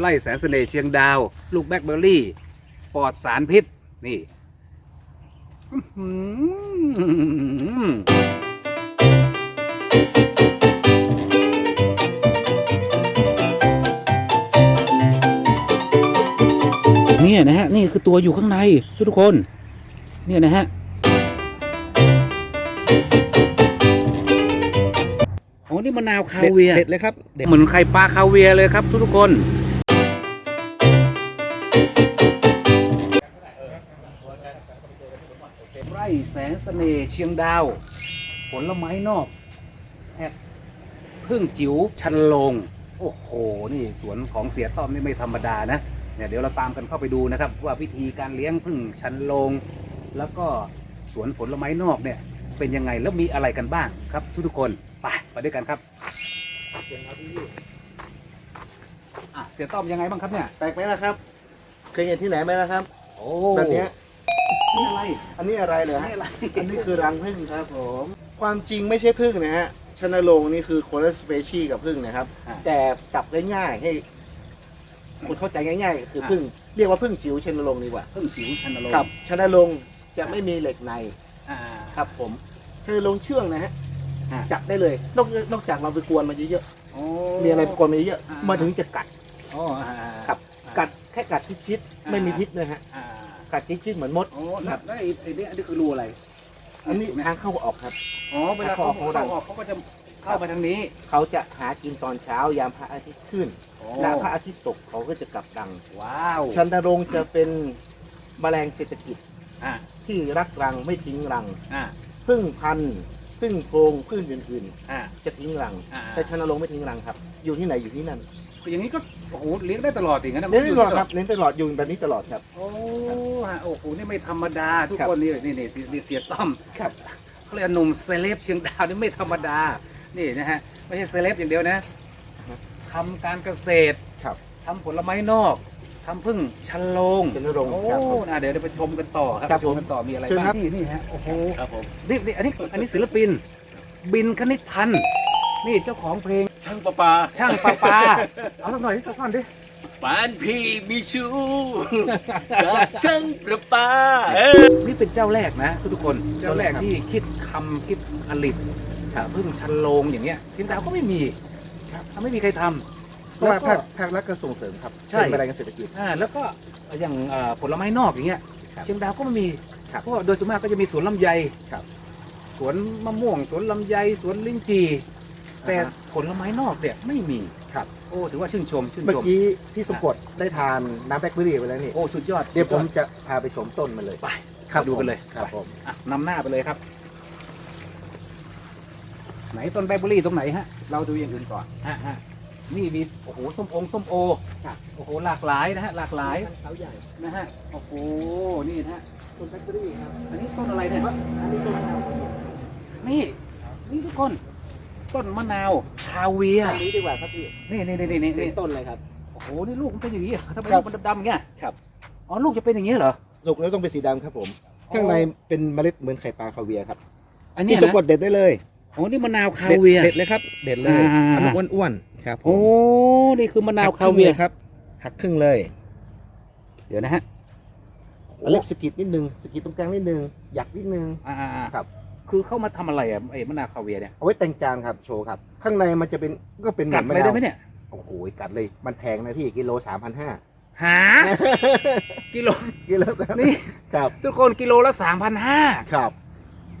ไล่แสนเสน่ห์เชียงดาว ลูกแบล็คเบอร์รี่ปลอดสารพิษ นี่อื้อหือเนี่ยนะฮะ นี่คือตัวอยู่ข้างในทุกๆคน เนี่ยนะฮะ โอ้นี่มะนาวคาเวียร์เด็ดเลยครับเด็ดเหมือนไข่ปลาคาเวียร์เลยครับทุกๆคน ไร่แสนเสน่ห์เชียงดาว ผลไม้นอกแอดพึ่งจิ๋วชันโลง โอ้โห นี่สวนของเสียต้อมนี่ไม่ธรรมดานะเนี่ยเดี๋ยวเราตามกันเข้าไปดูนะครับ ว่าวิธีการเลี้ยงพึ่งชันโลง แล้วก็สวนผลไม้นอกเนี่ยเป็นยังไงแล้วมีอะไรกันบ้างครับ ทุกๆคนไปไปด้วยกันครับอะเสียต้อมยังไงบ้างครับเนี่ยแปลกไหมล่ะครับ เคยเห็นที่ไหนไหมล่ะครับ โอ้แบบเนี้ย นี่อะไร อันนี้อะไรเหรอนี่ฮะ อะไร อันนี้คือรังผึ้งครับผม ความจริงไม่ใช่ผึ้งนะฮะชนโรงนี่คือคนละสเปชีกับผึ้งนะครับ อะแต่จับได้ง่ายให้คุณเข้าใจง่ายๆ คือผึ้งเรียกว่าผึ้งจิ๋วชนโรงดีกว่าพึ่งจิ๋วชันโลงครับชนโรงจะไม่มีเหล็กในอ่า ครับผมชนโรงเชื่องนะฮะอะจับได้เลยนอกนอกจากเราไปกวนมันเยอะโอ้ ๆมีอะไรไปกวนมันเยอะอ่าๆมาถึงจะกัด อ๋ออ่าอ่าครับกัดแค่กัดชิดๆไม่มีพิษนะฮะ อ่า กัดชิดๆเหมือนมดโอ้แล้วแล้วไอ้ไอ้นี่อันนี้คือรูอะไรอันนี้ทางเข้าออกครับ อ๋อเวลาเขาเข้าออกเข้าออกเขาก็จะเข้ามาทางนี้เขาจะหากินตอนเช้ายามพระอาทิตย์ขึ้นโอ้และพระอาทิตย์ตกเขาก็จะกลับรังว้าวชันดรงค์จะเป็นแมลงเศรษฐกิจอ่าที่รักรังไม่ทิ้งรัง อ่าพึ่งพันธุ์พึ่งโพรงพึ่งอื่นอ่าๆจะทิ้งรัง อ่าแต่ชันดรงค์ไม่ทิ้งรังครับ อยู่ที่ไหนอยู่ที่นั่น อย่างนี้ก็โอ้โหเลี้ยงได้ตลอดอย่างนั้นนะเน้นตลอดครับเน้นตลอดอยู่แบบนี้ตลอดครับ โอ้ฮะโอ้โหนี่ไม่ธรรมดาทุกครับ คนนี่นี่นี่นี่เสียต้อมครับ เขาเรียกว่าหนุ่มเซเลบเชียงดาวนี่ไม่ธรรมดา นี่นะฮะไม่ใช่เซเลบอย่างเดียวนะทำการเกษตรครับ ทำผลไม้นอกทำพึ่งชันโลงชันโรงโอ้ครับผมนะเดี๋ยวเราไปชมกันต่อครับครับไปชมกันต่อมีอะไรเชิญบ้าครังบ นี่นี่ฮะโอ้โห ครับผม นี่นี่อันนี้อันนี้ศิลปิน บินคณิตพันธ์ นี่เจ้าของเพลงช่างประปาช่างปลาปลาเอาสักหน่อยสักท่อนดิปานพี่มีชู้กับช่างประปาเอ้ยนี่เป็นเจ้าแรกนะทุกคนเจ้าแรกที่คิดคำคิดผลิตพึ่งชันโลงอย่างเงี้ยเชียงดาวก็ไม่มีครับไม่มีใครทำเพราะว่าแล้วก็ ภาคภาครัฐก็ส่งเสริมครับใช่ เป็นแมลงเศรษฐกิจ อ่าแล้วก็อย่างเอ่อผลไม้นอกอย่างเงี้ยครับเชียงดาวก็ไม่มีครับเพราะว่าโดยส่วนมากก็จะมีสวนลำไยครับ สวนมะม่วงสวนลำไยสวนลิ้นจี่ แต่อ่าฮะผลไม้นอกเนี่ยไม่มีครับ โอ้ถือว่าชื่นชมชื่นเมื่อชม กี้พี่สมกดได้ทานน้ำแบล็คเบอร์รี่ไปแล้วนี่โอ้สุดยอดเดี๋ยวผมสุยอจะพาไปชมต้นมันเลยไปครับดูกันเลยครับผมอะนำหน้าไปเลยครับ ไหนต้นแบล็คเบอร์รี่ตรงไหนฮะ เราดูอย่างอื่นก่อนฮะฮะนี่มีโอ้โหส้มองส้มโอครับโอ้โหหลากหลายนะฮะหลากหลายเขาใหญ่นะฮะโอ้โหนี่นะฮะต้นแบล็คเบอร์รี่ครับอันนี้ต้นอะไรเนี่ยอันนี้ต้นมะนาวนี่นี่ทุกคน ต้นมะนาวคาเวียอัร์นนี้ดีกว่าครับพี่นี่นี่นี่นี่นี่เป็นต้นเลยครับโอ้โหนี่ลูกมันเป็นอย่างนี้เหรอทำไมครัลูบกมันดำๆอย่างเงี้ยครับอ๋อลูกจะเป็นอย่างนี้เหรอสุกแล้วต้องเป็นสีดำครับผม ข้างในเป็นเมล็ดเหมือนไข่ปลาคาเวียร์ครับอันเนี้พี่ยสมนะกดเด็ดได้เลยโอ้นี่มะนาวเด็คาดเวียร์เด็ดเลยครับ เด็ดเลยอ่า อันนี้อ้วนๆครับผมโอ้นี่คือมะนาวหักคาเวียร์รึ่งลครับ หักครึ่งเลยเดี๋ยวนะฮะเอาเล็บสะกิดนิดนึงสะกิดตรงกลางนิดนึงหยักนิดนึง อ่าอ่าอ่าครับ คือเข้ามาทำอะไรอะไอ้มะนาวคาเวียร์เนี่ยเอาไว้แต่งจานครับโชว์ครับ ข้างในมันจะเป็นก็เป็นหกัดมือนเลยได้มะนาวไหมเนี่ยโอ้โหกัดเลยมันแพงนะพี่กิโลสามพันห้าหากิโลกิโลสามนี่ ครับทุกคนกิโลละสามพันห้าครับ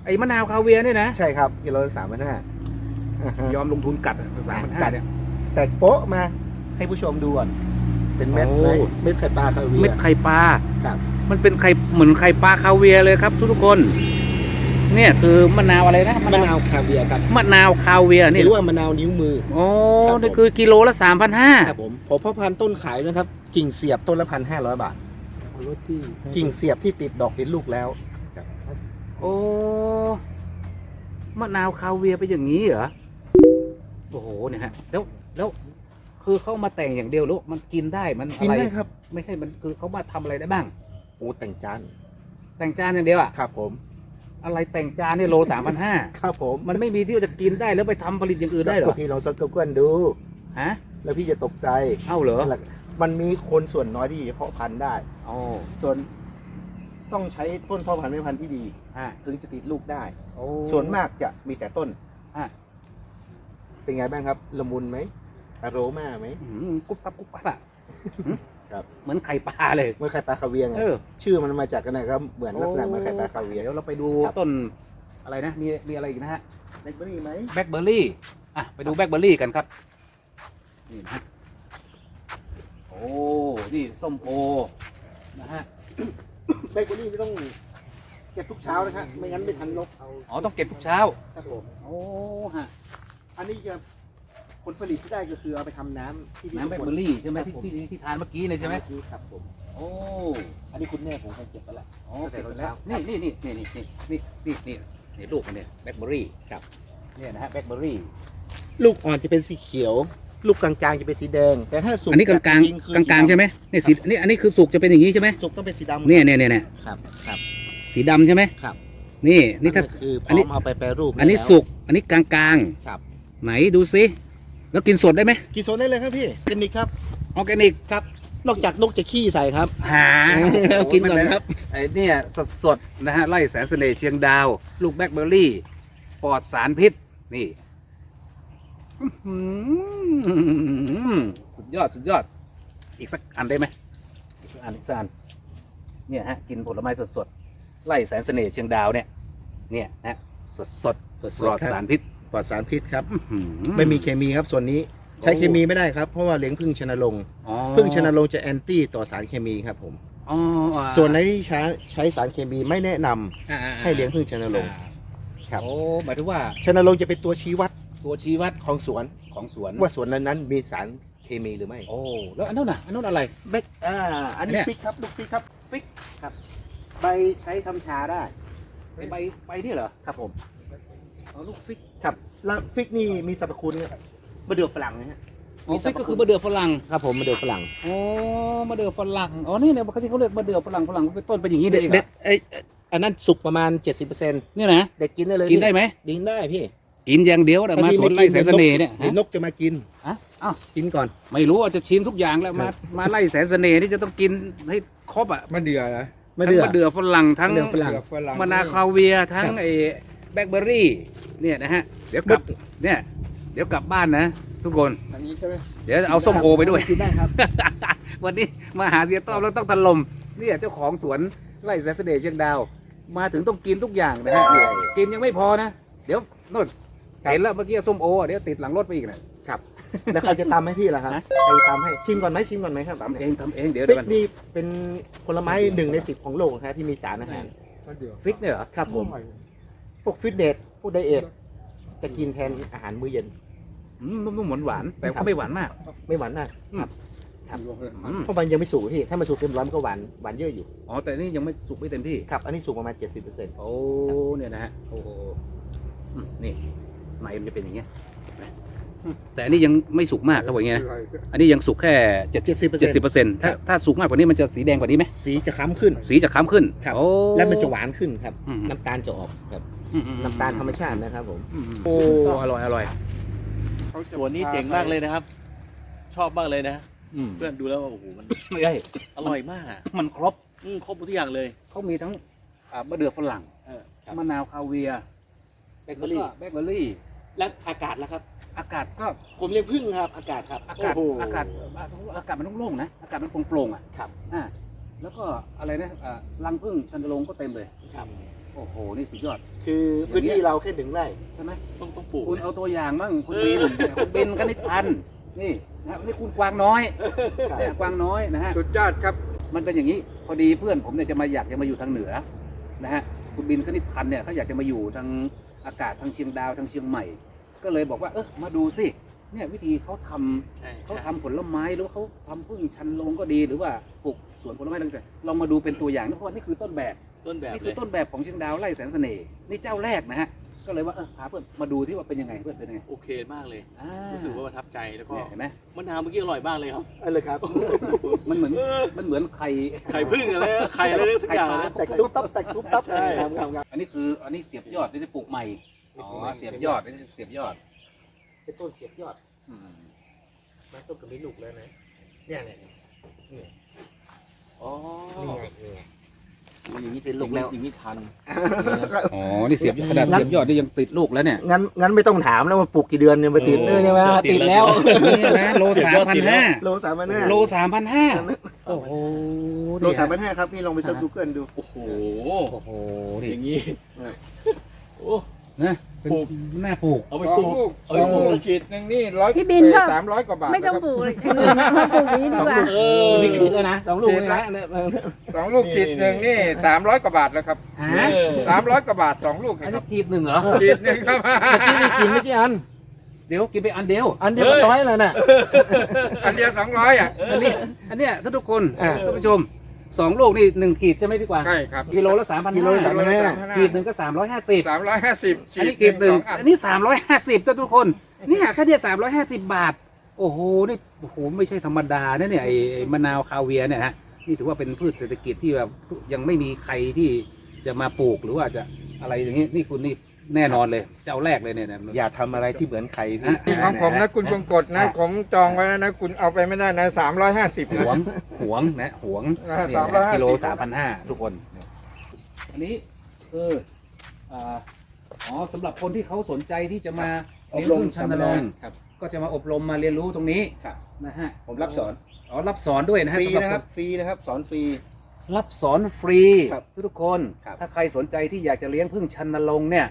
ไอ้มะนาวคาเวียร์เนี่ยนะใช่ครับกิโลสามพันห้ายอมลงทุนกัดสามพันห้าเนี่ย แต่โป๊ะมาให้ผู้ชมดูก่อนเป็นเม็ดโอ้ เลยเม็ดไข่ปลาคาเวียเม็ดร์ไข่ปลา ครับ มันเป็นไข่เหมือนไข่ปลาคาเวียร์เลยครับทุกๆคน เนี่ยคือมะนาวอะไรนะมะนาวคาเวียร์ครับมะนาวคาเวียร์หนี่รือว่ามะนาวนิ้วมือ โอ้ครับผม นี่คือกิโลละสามพันห้าครับผมผมพ่อพันธุ์ต้นขายนะครับกิ่งเสียบต้นละพันห้าร้อยบาทกิ่งเสียบที่ติดดอกติดลูกแล้ว โอ้มะนาวคาเวียร์เป็นอย่างนี้เหรอโอ้โหเนี่ยฮะแล้วแล้วคือเขามาแต่งอย่างเดียวหรือมันกินได้มันอะกินไรได้ครับไม่ใช่มันคือเขามาทำอะไรได้บ้าง โอ้แต่งจานแต่งจานอย่างเดียวอะครับผม อะไรแต่งจานเนี่ยโลสามพันห้าครับผมมันไม่มีที่จะกินได้แล้วไปทำผลิตอย่างอื่นได้เหรอก็พี่ลองสักกวนดูฮะแล้วพี่จะตกใจเอ้าเหรอนั่นแหละมันมีคนส่วนน้อยที่เพาะพันธุ์ได้โอ้ส่วนต้องใช้ต้นพ่อพันธุ์แม่พันธุ์ที่ดีฮะถึงจะติดลูกได้โอ้ส่วนมากจะมีแต่ต้นฮะเป็นไงบ้างครับละมุนไหมอโรมาไหมอืมกุ๊บกับกุ๊บกับอะ ครับ เหมือนไข่ปลาเลย เมื่อไข่ปลาคาเวียร์ไงเออ ชื่อมันมาจากกันนะครับเหมือนลักษณะเหมือนไข่ปลาคาเวียร์เดี๋ยวเราไปดูครับ ต้นอะไรนะ มีมีอะไรอีกนะฮะเบเกอรี่ไหมแบล็คเบอร์รี่ อะ ไปดูแบล็คเบอร์รี่กันครับ นี่นะฮะ โอ้ นี่ส้มโอ นะฮะเบเกอรี่ไม่ต้องเก็บทุกเช้านะฮะไม่งั้นไม่ทันนกเอาอ๋อ ต้องเก็บทุกเช้า ครับผม โอ้ฮะ อันนี้จะ ผลผลิตที่ได้ก็คือเอาไปทำน้ำที่น้ำแบล็คเบอร์รี่ใช่ไหมครับที่ผมที่ที่ทานเมื่อกี้เลยใช่ไหมนี่ครับผม โอ้อันนี้คุณแม่ผมเคยเก็บไปแล้วโอ้ตั้งแต่เก็บไปตอนเช้าแล้วนี่นี่นี่นี่นี่นี่นี่นี่นี่ลูกมันเนี่ยแบล็คเบอร์รี่ครับเนี่ยนะฮะแบล็คเบอร์รี่ ลูกอ่อนจะเป็นสีเขียว ลูกกลางๆจะเป็นสีแดง แต่ถ้าสุกอันนี้กลางกลางจริๆคืกลางกลางๆใช่ไหมเนี่ยสีอันนี้อันนี้คือสุกจะเป็นอย่างนี้ใช่ไหมสุกต้องเป็นสีดำเนี่ยเนี่ยเนี่ยเนี่ยครับครับสีดำใช่ไหมครับนี่นี่ถ้า ก็คือพอันนี้ร้อมเอาไปแปรรูปอันนี้แล้ว สุกอันนี้กลางกลางครับๆไหนดูซิ แล้วกินสดได้ไหมกี่โซนได้เลยครับพี่เทคนิคครับออร์แกนิกครับ นอกจากนกจะขี้ใส่ครับ หากินก่อนครับ ไอ้เนี่ยสดสดๆนะฮะไล่แสนเสน่ห์เชียงดาว ลูกแบล็คเบอร์รี่ปลอดสารพิษนี่อื้อหือสุดยอดสุดยอด อีกสักอันได้ไหมอีกสักอันอีกสักอันเนี่ยฮะกินผลไม้สดสดๆไล่แสนเสน่ห์เชียงดาวเนี่ย เนี่ยนะฮะสดสดสดๆปลอดๆคสารับรพิษ ปลอดสารพิษครับอื้อหือไม่มีเคมีครับส่วนนี้ใช้โอ้เคมีไม่ได้ครับ เพราะว่าเลี้ยงพึ่งชนรงค์อ๋อพึ่งชนรงค์จะแอนตี้ต่อสารเคมีครับผมอ๋ออ่าส่วนไหนที่ใช้ใช้สารเคมีไม่แนะนำอ่าๆๆให้เลี้ยงพึ่งชนรงค์อ่าครับ โอ้หมายถึงว่าชนรงค์จะเป็นตัวชี้วัดตัวชี้วัดของสวน ของสวนว่าสวนนั้นๆมีสารเคมีหรือไม่โอ้แล้วอันนู้นน่ะอันนู้นอะไร เบกอ่าอันนี้เนี่ย ฟิกครับลูกฟิกครับฟิกครับ ใบใช้ทำชาได้ ไอใบใบนี่เหรอครับผม เอาลูกฟิกครับแล้วฟิกนี่มีสรรพคุณเนี่ยมะเดื่อฝรั่งนะฮะอ๋อฟิกก็คือมะเดื่อฝรั่งครับผมมะเดื่อฝรั่งโอ้มะเดื่อฝรั่งอ๋อนี่เนี่ยที่เขาเรียกมะเดื่อฝรั่งฝรั่งเป็นต้นเป็นอย่างนี้ได้เองเหรเด็อดเอ้ยอันนั้นสุกประมาณ 70%เเนี่ยนะด็ดกินได้เลยกินได้ไหมกินได้พี่กินอย่างเดียวแต่มาสวนไล่แสนเสน่ห์เนี่ยเดี๋ยวนกจะมากินฮะอ้าวกินก่อน ไม่รู้ว่าจะชิมทุกอย่างแล้วมามาไล่แสนเสน่ห์นี่จะต้องกินให้ครบอะมะเดื่อนะมะทั้งเดื่อมะเดื่อฝรั่งทั้งมะเดื่อฝรั่งเดื่อฝรั่งมะนาวคาเวียร์ทั้งไอ้ แบล็คเบอร์รี่เนี่ยนะฮะเดี๋ยวกลับเนี่ยเดี๋ยวกลับบ้านนะ ทุกคน อันนี้ใช่ไหมเดี๋ยวเอาส้มโอไปด้วย กินได้ครับ วันนี้มาหาเสียต้อมแล้วต้องถล่มเนี่ยเจ้าของสวนไร่แสนเสน่ห์เชียงดาว มาถึงต้องกินทุกอย่างนะฮะเนี่ยกินยังไม่พอนะ เดี๋ยวนู่นครับ เห็นแล้วเมื่อกี้ส้มโออะเดี๋ยวติดหลังรถไปอีกนะครับแล้วใครจะตำให้พี่ล่ะครับใครตำให้ชิมก่อนไหมชิมก่อนไหมครับทำเองทำเองเดี๋ยวฟิเดี๋ยวกมันนี่เป็นผลไม้หนึ่งในสิบของโลกนะครับที่มีสารอาหารมะเดื่อฟิกเนี่ยเหรอครับผม พวกฟิตเนสพวกไดเอทจะกินแทนอาหารมื้อเย็น อืมนุ่มๆหวานๆแต่ครัก็บไม่หวานมาก ไม่หวานมากอืมครับอืมเพราะมันยังไม่สุกพี่ถ้ามันสุกเต็มร้อยมันก็หวานหวานเยอะอยู่อ๋อแต่นี่ยังไม่สุกไม่เต็มที่ครับอันนี้สุกประมาณ70%โอ้เนี่ยนะฮะโอ้โหอืมนี่ในมันจะเป็นอย่างเงี้ยนะ แต่อันนี้ยังไม่สุกมากเขาบอกอย่างเงี้ยนะอันนี้ยังสุกแค่เจ็ด70%เจ็ดสิบเปอร์เซ็นต์ถ้าถ้าสุกมากกว่านี้มันจะสีแดงกว่านี้ไหมสีจะค้ำขึ้น สีจะคล้ำขึ้นครับ โอ้ และมันจะหวานขึ้นครับ อืม น้ำตาลจะออกครับ อืมอืมน้ำตาลธรรมชาตินะครับผมอืมโอ้อร่อยอร่อย สวนนี้เจ๋งมากเลยนะครับ ชอบมากเลยนะ อืมเพื่อนดูแล้วว่าโอ้โหมันไม่ใช่อร่อยมากอะมันครบอืมครบทุกอย่างเลย เขามีทั้งอ่ามะเดื่อฝรั่งเออครับ มะนาวคาเวียร์เบเกอรี่ แล้วก็แบล็คเบอร์รี่ และอากาศแล้วครับ อากาศก็ผมเรียกพึ่งครับ อากาศครับอากาศโโห อากาศอากาศมันโล่งๆนะอากาศมันโปร่งๆอะครับ อ่าแล้วก็อะไรนะอ่ารังผึ้งชันตะลงก็เต็มเลย ครับ โอ้โหนี่สุดยอด คือพื้นที่เราแค่หนึ่งไร่ ใช่ไหมต้องต้องปลูกคุณนะ เอาตัวอย่างมั่งคุณบินคุณบินคณิตพันธ์นี่นะครับนี่คุณกวางน้อยเนี่ยกวางน้อยนะฮะ สุดยอดครับ มันเป็นอย่างนี้พอดีเพื่อนผมเนี่ยจะมาอยากจะมาอยู่ทางเหนือนะฮะคุณบินคณิตพันธ์เนี่ยเขาอยากจะมาอยู่ทางอากาศทางเชียงดาวทางเชียงใหม่ ก็เลยบอกว่า เออมาดูสิเนี่ยวิธีเขาทำใช่เขาใช่ทำผลไม้หรือว่าเขาทำพึ่งชันลงก็ดีหรือว่าปลูกสวนผลไม้ต่างๆลองมาดูเป็นตัวอย่างนะเพราะว่านี่คือต้นแบบ ต้นแบบนี่เลคือยต้นแบบของเชียงดาวไร่แสนเสน่ห์นี่เจ้าแรกนะฮะ ก็เลยว่าเออพาเพื่อนมาดูที่ว่าเป็นยังไงเพื่อนเป็นยังไงโอเคมากเลย อ่ารู้สึกว่าประทับใจแล้วก็เนี่ยเห็นไหมมะนาวเมื่อกี้อร่อยมากเลยครับเอาเลยครับ มันเหมือนมันเหมือนไข่ ไข่พึ่งอะไรนะไข่อะไรสักอย่างนะ แตกตุ๊บตับแตกตุ๊บตับใช่ครับครับครับอันนี้คืออันนี้เสียบยอดที่จะปลูกใหม่ อ๋อเสียบยอดนี่เสียบยอดเป็นต้นเสียบยอดอืมมันต้นกับมีลูกแล้วนะเนี่ยเนี่ยอ๋อนี่ไงนี่ไงมันอย่างนี้ติดลูกแล้วอย่างนี้ทันอ๋อนี่เสียบขนาดเสียบยอดนี่ยังติดลูกแล้วเนี่ยงั้นงั้นไม่ต้องถามแล้วว่าปลูกกี่เดือนเนี่ยมาติดโอ้เออใช่ไหมจะติติดดแล้แล้ววนี่นะโลสามพันห้าโลสามพันห้าโลสามพันห้าโอ้โหโลสามพันห้าครับพี่ลองไปเซิร์ชดูเกิลดูโอ้โหโอ้โหอนี่ย่างนี้เออโอ้ นะเป็นปลูก หน้าปลูก เอาไปสปองลูกลูก เอาสไปองปลูลูกกขีดหนึ่งนี่ร้อยพี่บินก็ สามร้อยกว่าบาทไม่ต้องนะครับปลูกเลยอย่างอื่นนะมาปลูกอย่างนี้ดีกว่า เออมีขีดแล้วนะสองลูกเลยนะสองลูกขีดหนึ่งนี่สามร้อยกว่าบาทแล้วครับฮะเออสามร้อยกว่าบาทสองลูกอันนะคนี้รับขีดหนึ่งเหรอขีดหนึ่งครับที่นี่กินไม่กี่อัน เดี๋ยวกินไปอันเดียว อันเดียวก็ร้อยแล้วน่ะอันเดียวสองร้อยอะอันนี้ อันเนี้ยท่านทุกคนอ่า ท่านผู้ชม สองลูกนี่หนึ่งขีดใช่ไหมพี่กวางใช่ครับกิโลละสามพันกิโลละ3,500ขีดหนึ่งก็สามร้อยห้าสิบสามร้อยห้าสิบอันนี้ขีดหนึ่งอันนี้สามร้อยห้าสิบท่านทุกคนเนี่ยแค่เนี่ยสามร้อยห้าสิบบาท โอ้โหนี่โอ้โหไม่ใช่ธรรมดานะเนี่ยไอ้ไอ้มะนาวคาเวียร์เนี่ยฮะนี่ถือว่าเป็นพืชเศรษฐกิจที่แบบยังไม่มีใครที่จะมาปลูกหรือว่าจะอะไรอย่างนี้นี่คุณนี่ แน่นอนเลยเจ้าแรกเลยเนี่ยนะอย่าทำอะไรที่เหมือนใครพี่อะของผมนะคุณจงกดนะผมจองไว้แล้วนะคุณเอาไปไม่ได้นะสามร้อยห้าสิบหนะ วงหวงนะหวงอ่าเนี่ยนะ350 กิโลสามพันห้าทุกคน อันนี้คืออ่าอ๋อสำหรับคนที่เขาสนใจที่จะมาเลี้ยงพึ่งชันนรงค์ครับ ก็จะมาอบรมมาเรียนรู้ตรงนี้ครับ นะฮะผมรับสอน อ๋อรับสอนด้วยนะฟฮะรีสำหรับนะครับ ฟรีนะครับ สอนฟรี รับสอนฟรีครับทุกคน ครับ ถ้าใครสนใจที่อยากจะเลี้ยงพึ่งชันนรงค์เนี่ย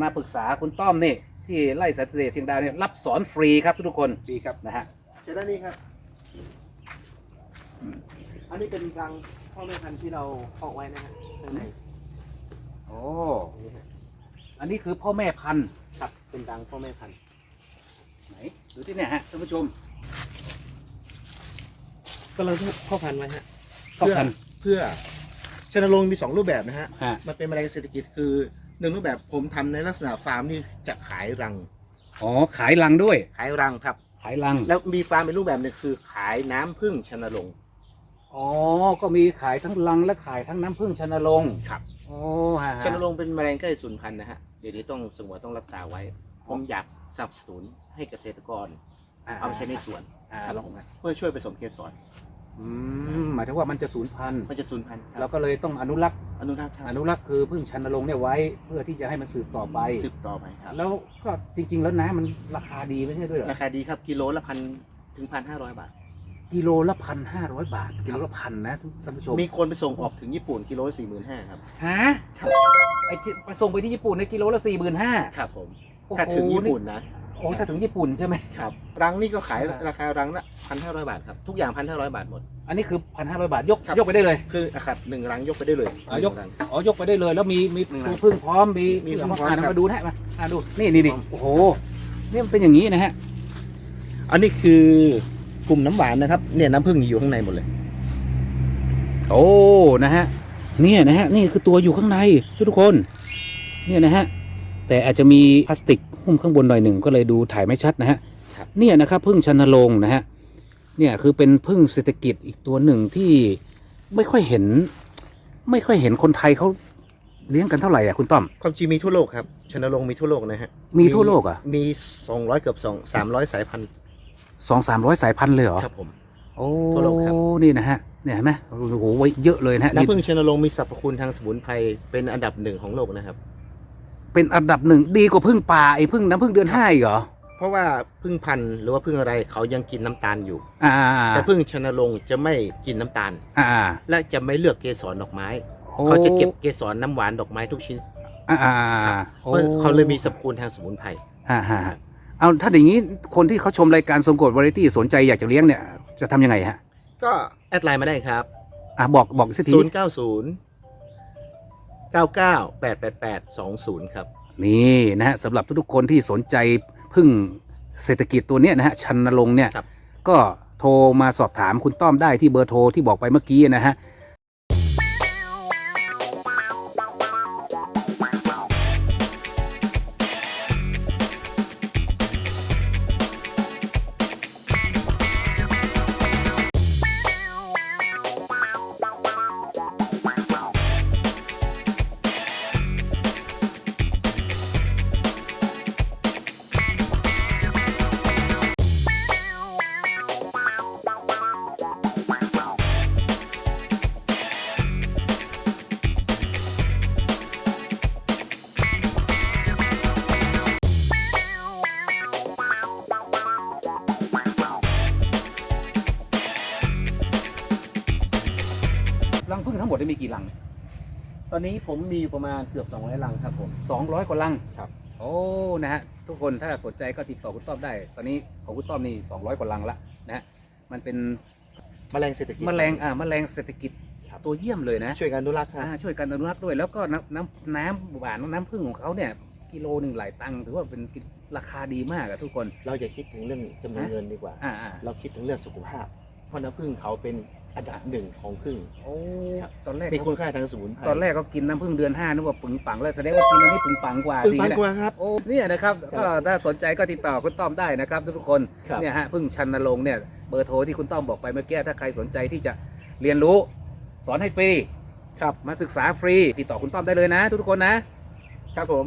มาปรึกษาคุณต้อมนี่ที่ไร่สัตว์เดชเชียงดาวเนี่ยรับสอนฟรีครับทุกคนฟรีครับนะฮะ เชิญด้านนี้ครับ อันนี้เป็นรังพ่อแม่พันธุ์ที่เราเพาะไว้นะฮะข้างในโอ้อันนี้คือพ่อแม่พันธุ์ครับเป็นรังพ่อแม่พันธุ์ไหนดูที่เนี่ยฮะท่านผู้ชมก็เราพ่อพันธุ์ไว้ฮะพ่อพันธุ์เพื่อชนรงค์มีสองรูปแบบนะฮะ ฮะ มันเป็นแมลงเศรษฐกิจคือ หนึ่งรูปแบบผมทำในลักษณะฟาร์มนี่จะขายรัง อ๋อขายลังด้วย ขายรังครับ ขายลังแล้วมีฟาร์มเป็นรูปแบบหนึงคือขายน้ำผึ้งชนรงค์อ๋อก็มีขายทั้งลังและขายทั้งน้ำผึ้งชนรงค์ครับโอ้ฮะชนรงค์เป็นแมลงใกล้สูญพันธุ์นะฮะเดี๋ยวนี้ต้องสงวนต้องรักษาไว้ ผมอยากสนับสนุนให้เกษตรกร เอาไปใช้ในสวนอ่าครับลองเพื่อช่วยผสมเกสร อืมหมายถึงว่ามันจะสูญพันธุ์มันจะสูญพันธุ์คแล้รัวบก็เลยต้องอนุรักษ์อนุรักษ์ครับอนุรักษ์คือพึ่งชันนรงค์เนี่ยไว้ เพื่อที่จะให้มันสืบต่อไปสืบต่อไปครับ แล้วก็จริง ๆ แล้วน้ำมันราคาดีไม่ใช่ด้วยเหรอราคาดีครับกิโลละพันถึงพันห้าร้อยบาท กิโลละพันห้าร้อยบาทกิโลละพันนะท่านผู้ชมมีคนไปส่งออกถึงญี่ปุ่นกิโลสี่หมื่นห้าครับฮะไอที่ไปส่งไปที่ญี่ปุ่นในกิโลละสี่หมื่นห้า ครับผมโอ้โหถ้าถึงญี่ปุ่นนะ โอ้ถ้าถึงญี่ปุ่นใช่ไหมครับรังนี่ก็ขายอ่าราคารังละพันห้าร้อยบาทครับทุกอย่างพันห้าร้อยบาทหมด อันนี้คือพันห้าร้อยบาทยกครับ ยกไปได้เลย คืออะครับหนึ่งรังยกไปได้เลยอ่ายก หนึ่งรัง อ๋อยกไปได้เลยแล้วมีมีหนึ่งตัวนะพึ่งพร้อมมีมีพึ่งมาพร้อมอ่านครับมาดูนะมาอ่าดูนี่นี่นี่พร้อม โอ้โหนี่มันเป็นอย่างนี้นะฮะอันนี้คือกลุ่มน้ำหวานนะครับเนี่ยน้ำผึ้งอยู่ข้างในหมดเลย โอ้นะฮะเนี่ยนะฮะนี่คือตัวอยู่ข้างในทุกคนเนี่ยนะฮะแต่อาจจะมีพลาสติก หุ้มข้างบนหน่อยหนึ่งก็เลยดูถ่ายไม่ชัดนะฮะครับเนี่ยนะครับพึ่งชันนรงนะฮะเนี่ยคือเป็นพึ่งเศรษฐกิจอีกตัวหนึ่งที่ไม่ค่อยเห็น ไม่ค่อยเห็นคนไทยเขาเลี้ยงกันเท่าไหร่อะคุณต้อมความจริงมีทั่วโลกครับชนรงมีทั่วโลกนะฮะมีทั่วโลกอะมีสองร้อยเกือบสองสามร้อยสายพันธุ์สองสามร้อยสายพันธุ์เลยเหรอครับผมโอ้โลกครับนี่นะฮะเนี่ยเห็นไหมโอ้โหเยอะเลยนะฮะน้ำผึ้นี่งชนรงมีสรรพคุณทางสมุนไพรเป็นอันดับหนึ่งของโลกนะครับ เป็นอันดับหนึ่งดีกว่าพึ่งป่าไอ้พึ่งน้ำพึ่งเดือนห้าอีกเหรอเพราะว่าพึ่งพันธุ์หรือว่าพึ่งอะไรเขายังกินน้ำตาลอยู่ อ่าแต่พึ่งชนรงค์จะไม่กินน้ำตาล อ่า และจะไม่เลือกเกสรดอกไม้โอ้เขาจะเก็บเกสรน้ำหวานดอกไม้ทุกชิ้นอ่าอ่าครับโอ้ เพราะเขาเลยมีสรรพคุณทางสมุนไพร อ่าฮะเอาถ้าอย่างนี้คนที่เขาชมรายการทรงกฎวาไรตี้สนใจอยากจะเลี้ยงเนี่ยจะทำยังไงฮะก็แอดไลน์มาได้ครับ อะบอกบอกสักที0 9 0 9 9 8 8 8 2 0 ครับ นี่นะฮะสำหรับทุกๆคนที่สนใจพึ่งเศรษฐกิจตัวเนี้ยนะฮะชันนรงค์เนี่ยครับ ก็โทรมาสอบถามคุณต้อมได้ที่เบอร์โทรที่บอกไปเมื่อกี้นะฮะ รังผึ้งทั้งหมดได้มีกี่รังตอนนี้ผมมีอยู่ประมาณเกือบ200ลังครับผม200กว่าลังครับ โอ้นะฮะทุกคนถ้าสนใจก็ติดต่อคุณต้อมได้ ตอนนี้ของคุณต้อมนี่200กว่าลังละนะฮะมันเป็นแมลงเศรษฐกิจแมลงอ่าแมลงเศรษฐกิจครับตัวเยี่ยมเลยนะ ช่วยกันอนุรักษ์ครับอ่าช่วยกันอนุรักษ์ด้วยแล้วก็น้ำน้ำน้ำหวานน้ำผึ้งของเขาเนี่ยกิโลหนึ่งหลายตังค์ถือว่าเป็นราคาดีมากอะทุกคน เราอย่าคิดถึงเรื่องจำนวนฮะเงินดีกว่าอ่าอ่า เราคิดถึงเรื่องสุขภาพ เพราะน้ำผึ้งเขาเป็น อันดับหนึ่งของผึ้งโอ้ครับ ตอนแรกมีเขาคุณค่าทางสมุนไพรตอนแรกเขากินน้ำผึ้งเดือนห้านึกว่าปึงปังแล้วแสดงว่ากินอันนี้ปึงปังกว่าปึ้งสิปังเนี่ยกว่าครับ โอ้เนี่ยนะครับก็ถ้าสนใจก็ติดต่อคุณต้อมได้นะครับทุกๆคนครับ เนี่ยฮะพึ่งชันนรงค์เนี่ยเบอร์โทรที่คุณต้อมบอกไปเมื่อกี้ถ้าใครสนใจที่จะเรียนรู้ สอนให้ฟรีครับ มาศึกษาฟรี ติดต่อคุณต้อมได้เลยนะ ทุกๆคนนะ ครับผม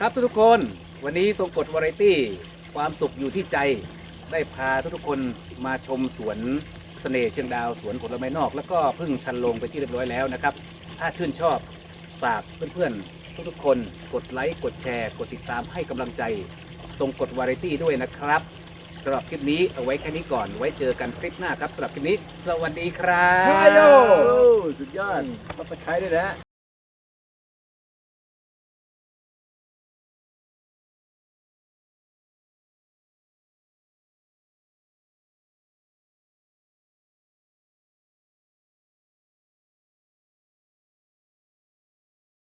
ครับทุกๆคนวันนี้ทรงกฎวาไรตี้ความสุขอยู่ที่ใจ ได้พาทุกๆคนมาชมสวนเสน่ห์เชียงดาวสวนผลไม้นอก แล้วก็พึ่งชันลงไปที่เรียบร้อยแล้วนะครับ ถ้าชื่นชอบฝากเพื่อนๆ ทุกๆคน กดไลค์กดแชร์ กดติดตามให้กำลังใจทรงกฎวาไรตี้ด้วยนะครับสำหรับคลิปนี้เอาไว้แค่นี้ก่อน ไว้เจอกันคลิปหน้าครับสำหรับคลิปนี้ สวัสดีครับโอ้สุดยอดรับประทานด้วยนะ